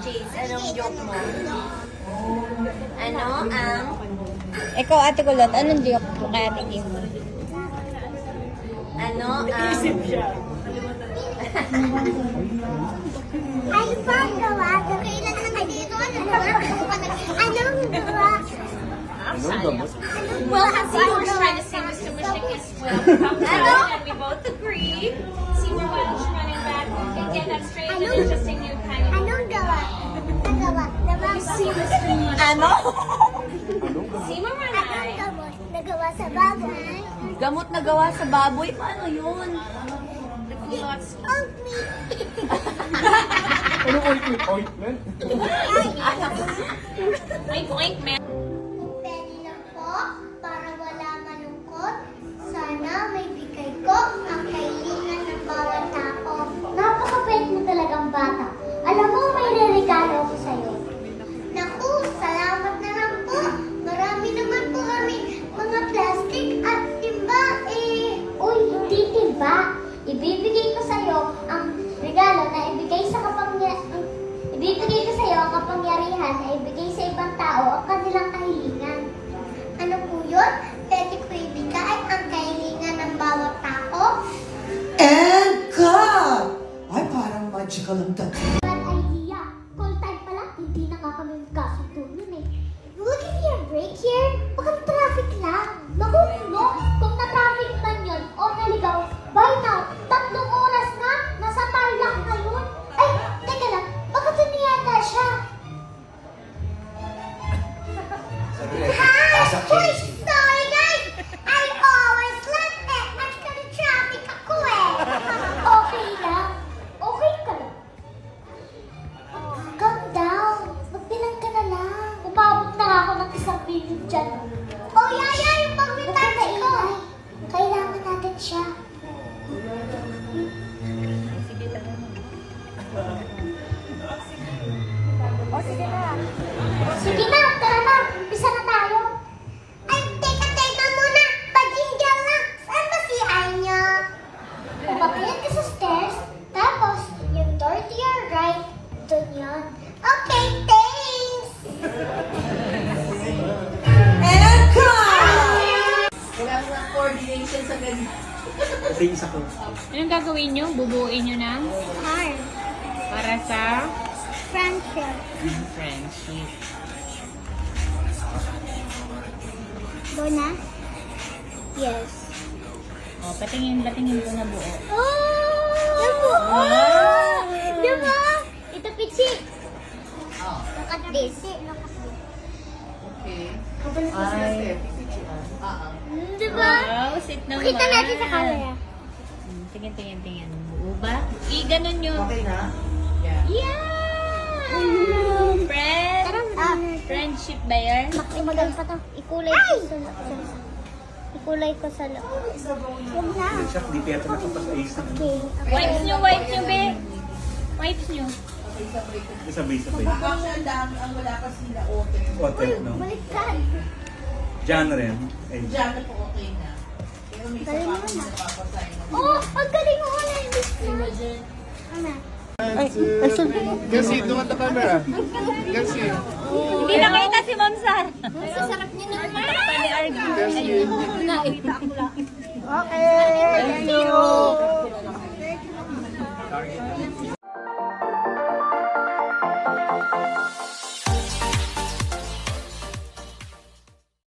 Jace, anong joke mo? Ano ang... Ikaw, Ate Kulot, anong joke mo kay Ate Kim? Ano ang... Ano pa ang gawa? Kailan na kayo dito? Ano pa ang gawa? Anong gawa? Anong gawa? Well, as you were trying to say, Mr. Mushik is well prompted, and we both agree. See, we're running back. We can get that straight, Gawa. Ano? Seymour, run Anong it. gawa? Nagawa sa baboy? Gamot na gawa sa baboy? Paano yun? Meat. Ano ointment? Ointment? Oink, Ibibigay ko sa'yo ang regalo na ibigay sa kapangyarihan. Ibibigay ko sa'yo ang kapangyarihan na ibigay sa ibang tao ang kanilang kahilingan. Ano po yun? Pwede ko ibigay ang kahilingan ng bawat tao? And cut! Ay, parang magical ang dating. Dyan. Oh, yaya, yung pag-retard ko. Kailangan natin siya. Sige na, tara na. Umpisa na tayo. Ay, teka, teka muna. Paginggan lang. Saan ba si Anya? Umakyat ka sa stairs, tapos yung door to your right, dun yun. Okay, thanks! Kasi isa ko. Anong gagawin nyo? Bubuin nyo na? Hard. Para sa Friendship. friendship. Go na? Yes. O, patingin, patingin ko na buo. Oh! Diba? Diba? Ito, Pichi. Look at this. Look at this. Ay. Mm, Diba? Wow, sit naman. Pakita natin sa camera. Hmm, Tingin, tingin, tingin. Buo ba? I, ganun nyo. Okay na? Yeah! Friend! Ah, Friendship ba yan? makimagal pa to. Ikulay ko sa Ikulay ko sa loob. Huwag na. Siya, di pa yata nakapag-ayos na. Okay. Wipes nyo, wipes nyo, be. Wipes nyo. Sabay-sabay. Sabay-sabay. Mukhang ang dami ang wala pa sila order. Hotel, no? Baliktad. Jan rin. Eh. Jan po okay na. Pero may isa pa akong napapasahin. Oh, ang galing mo na yung Imagine. Ano? Ay, ay. Kasi, dumat na camera. Kasi. Hindi na kayo kasi, Ma'am Sar. Ang sarap niya naman. Kasi. Nakita ko lang. Okay, thank you. Thank you.